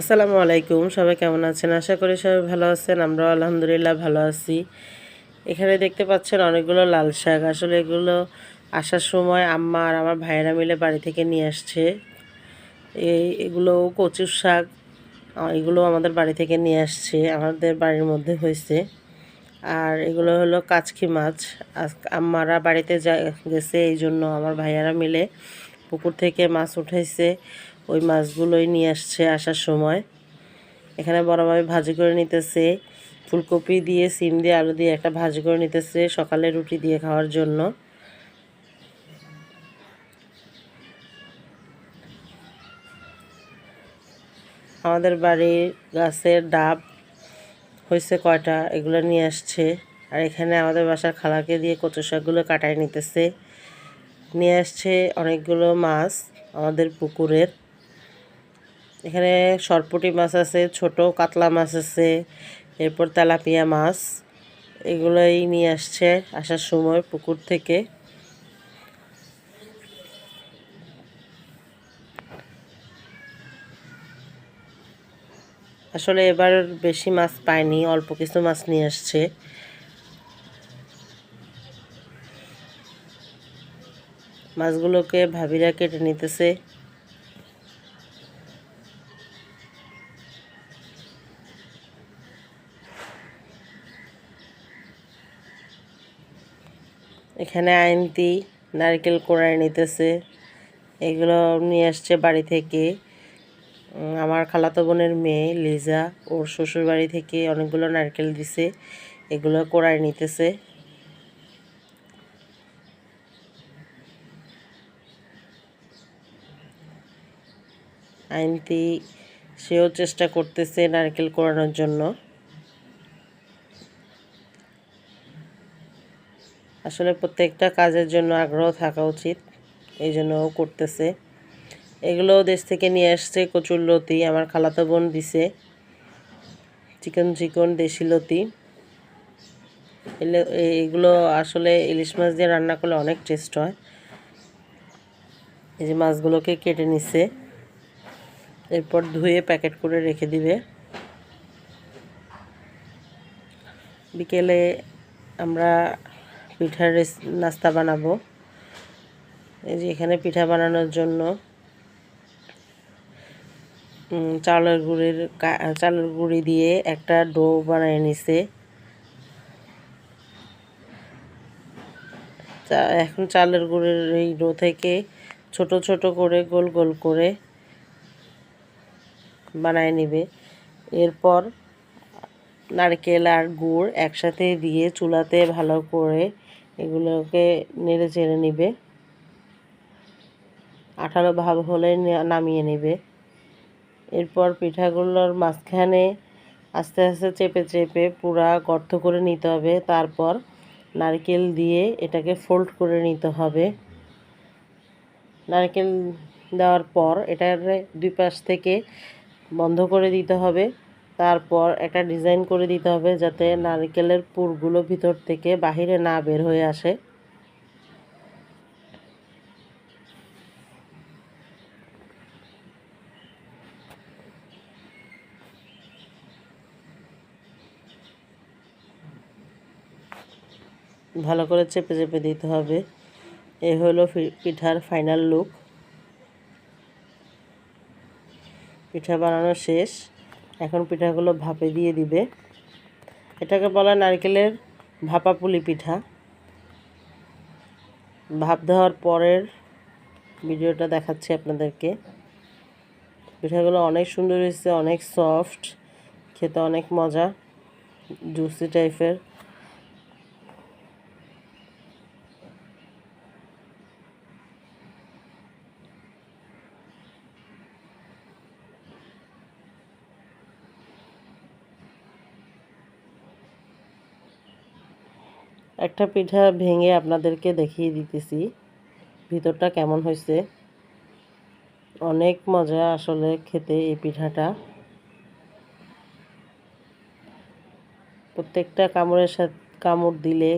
আসসালামু আলাইকুম, সবাই কেমন আছেন? আশা করি সবাই ভালো আছেন, আমরাও আলহামদুলিল্লাহ ভালো আছি। এখানে দেখতে পাচ্ছেন অনেকগুলো লাল শাক। আসলে এগুলো আসার সময় আম্মা আর আমার ভাইয়েরা মিলে বাড়ি থেকে নিয়ে আসছে। এই এগুলো কচুর শাক এগুলো আমাদের বাড়ি থেকে নিয়ে আসছে, আমাদের বাড়ির মধ্যে হয়েছে। আর এগুলো হলো কাচকি মাছ। আম্মারা বাড়িতে যা গেছে, এই জন্য আমার ভাইয়ারা মিলে পুকুর থেকে মাছ উঠাইছে। ওই মাছগুলোই নিয়ে আসছে আসার সময়। এখানে বড়ভাবে ভাজি করে নিতেছে, ফুলকপি দিয়ে, সিম দিয়ে, আলু দিয়ে একটা ভাজি করে নিতেছে সকালে রুটি দিয়ে খাওয়ার জন্য। আমাদের বাড়ির গাছের ডাব হয়েছে কয়টা, এগুলো নিয়ে আসছে। আর এখানে আমাদের বাসার খালাকে দিয়ে কচু শাকগুলো কাটায় নিতেছে। নিয়ে আসছে অনেকগুলো মাছ আমাদের পুকুরের। এখানে সরপুটি মাছ আছে, ছোট কাতলা মাছ আছে, এরপর তেলাপিয়া মাছ। এগুলোই নিয়ে আসছে আসার সময় পুকুর থেকে। আসলে এবার বেশি মাছ পায়নি অল্প কিছু মাছ নিয়ে আসছে। মাছগুলোকে ভাবিরা কেটে নিতেছে। এখানে আইনতি নারকেল কোড়ায় নিতেছে। এগুলো নিয়ে আসছে বাড়ি থেকে। আমার খালাতো বোনের মেয়ে লিজা, ওর শ্বশুর বাড়ি থেকে অনেকগুলো নারকেল দিছে, এগুলো কোড়ায় নিতেছে। আইনতি সেও চেষ্টা করতেছে নারকেল কোড়ানোর জন্য। আসলে প্রত্যেকটা কাজের জন্য আগ্রহ থাকা উচিত। এই জন্য ও করতেছে। এগুলো দেশ থেকে নিয়ে আসছে কচুর লতি, আমার খালাতো বোন দিছে। চিকন চিকন দেশি লতি। এগুলো আসলে ইলিশ মাছ দিয়ে রান্না করলে অনেক টেস্ট হয়। এই যে মাছগুলোকে কেটে নিছে। এরপর ধুয়ে প্যাকেট করে রেখে দিবে। বিকেলে আমরা পিঠার নাস্তা বানাবো। এই যে এখানে পিঠা বানানোর জন্য চালের গুঁড়ির চালের গুঁড়ি দিয়ে একটা ডো বানিয়ে নিছে। এখন চালের গুঁড়ির এই ডো থেকে ছোট ছোট করে গোল গোল করে বানায় নেবে। এরপর নারকেল আর গুড় একসাথে দিয়ে চুলাতে ভালো করে এগুলোকে নেড়ে চেড়ে নিবে। আঠালো ভাব হলে নামিয়ে নেবে। এরপর পিঠাগুলোর মাঝখানে আস্তে আস্তে চেপে চেপে পুরা গর্ত করে নিতে হবে। তারপর নারকেল দিয়ে এটাকে ফোল্ড করে নিতে হবে। নারকেল দেওয়ার পর এটার দুই পাশ থেকে বন্ধ করে দিতে হবে। তারপর একটা ডিজাইন করে দিতে হবে যাতে নারকেলের পুরগুলো ভিতর থেকে বাহিরে না বের হয়ে আসে। ভালো করে চেপে চেপে দিতে হবে। এ হলো পিঠার ফাইনাল লুক পিঠা বানানো শেষ। এখন পিঠাগুলো ভাপে দিয়ে দিবে। এটাকে বলা নারকেলের ভাপা পুলি পিঠা। ভাপ দেওয়ার পরের ভিডিওটা দেখাচ্ছি আপনাদেরকে। পিঠাগুলো অনেক সুন্দর হয়েছে, অনেক সফট খেতে অনেক মজা জুসি টাইপের একটা পিঠা ভেঙে আপনাদেরকে দেখিয়ে দিতেছি। ভিতরটা কেমন হয়েছে? অনেক মজা আসলে খেতে এই পিঠাটা। প্রত্যেকটা কামড়ের সাথে কামড় দিলে